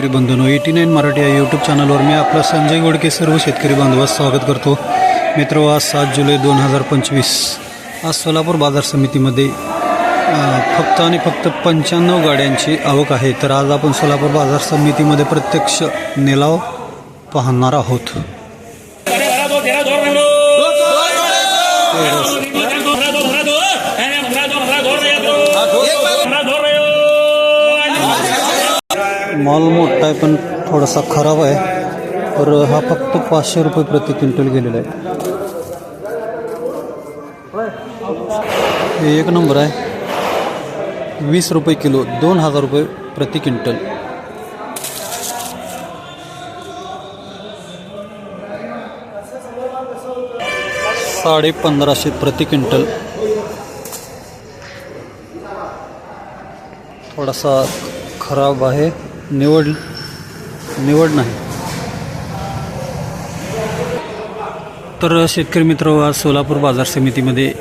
शेतकरी बंधूनो eighty nine Marathi या YouTube चॅनलवर मी आपला संजय गोडके सर्व शेतकरी बांधवास स्वागत करतो. मित्र आज सात जुलै दोन हजार पंचवीस. आज सोलापूर बाजार समितीमध्ये फक्त आणि फक्त पंच्याण्णव गाड्यांची आवक आहे. तर आज आपण सोलापूर बाजार समितीमध्ये प्रत्यक्ष निलाव पाहणार आहोत. माल मोठा आहे पण थोडासा खराब आहे. तर हा फक्त पाचशे रुपये प्रति क्विंटल गेलेला एक नंबर आहे. वीस रुपये किलो, दोन हज़ार रुपये प्रति क्विंटल. साडे पंधराशे प्रति क्विंटल. थोडासा खराब आहे. निवड निवड नाही. तर शेतकरी मित्र आज सोलापूर बाजार समितीमध्ये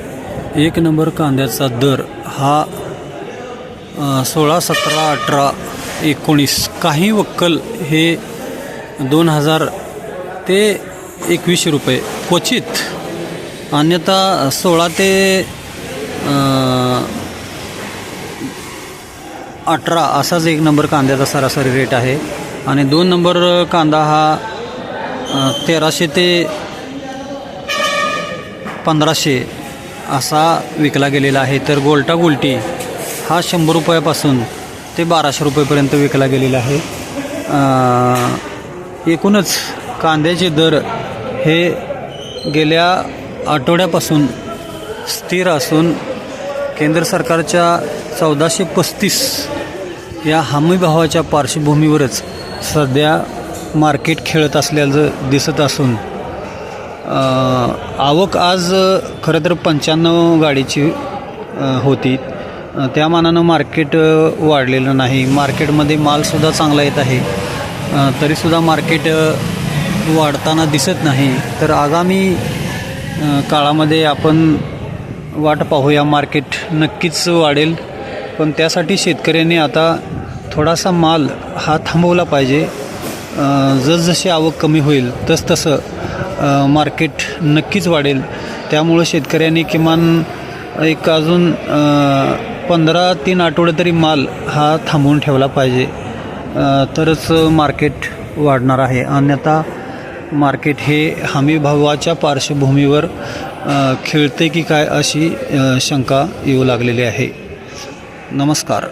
एक नंबर कांद्याचा दर हा सोळा सतरा अठरा एकोणीस काही वक्कल हे दोन हजार ते एकवीसशे रुपये क्वचित. अन्यथा सोळा ते अठरा असाच एक नंबर कांद्याचा सरासरी रेट आहे. आणि दोन नंबर कांदा हा तेराशे ते पंधराशे असा विकला गेलेला आहे. तर गोल्टा गोल्टी हा शंभर रुपयापासून ते बाराशे रुपयेपर्यंत विकला गेलेला आहे. एकूणच कांद्याचे दर हे गेल्या आठवड्यापासून स्थिर असून केंद्र सरकारच्या चौदाशे पस्तीस या हमीभावाच्या पार्श्वभूमीवरच सध्या मार्केट खेळत असल्याचं दिसत असून आवक आज खरं तर पंच्याण्णव गाडीची होती. त्या मानानं मार्केट वाढलेलं नाही. मार्केटमध्ये मालसुद्धा चांगला येत आहे. तरीसुद्धा मार्केट वाढताना दिसत नाही. तर आगामी काळामध्ये आपण वाट पाहूया. मार्केट नक्कीच वाढेल. पण त्यासाठी शेतकऱ्यांनी आता थोडासा माल हा थांबवला पाहिजे. जसजशी आवक कमी होईल तसतसं मार्केट नक्कीच वाढेल. त्यामुळं शेतकऱ्यांनी किमान एक अजून पंधरा तीन आठवडे तरी माल हा थांबवून ठेवला पाहिजे. तरच मार्केट वाढणार आहे. अन्यथा मार्केट हे हमी भावाच्या पार्श्वभूमीवर खेळते की काय अशी शंका येऊ लागलेली आहे. नमस्कार.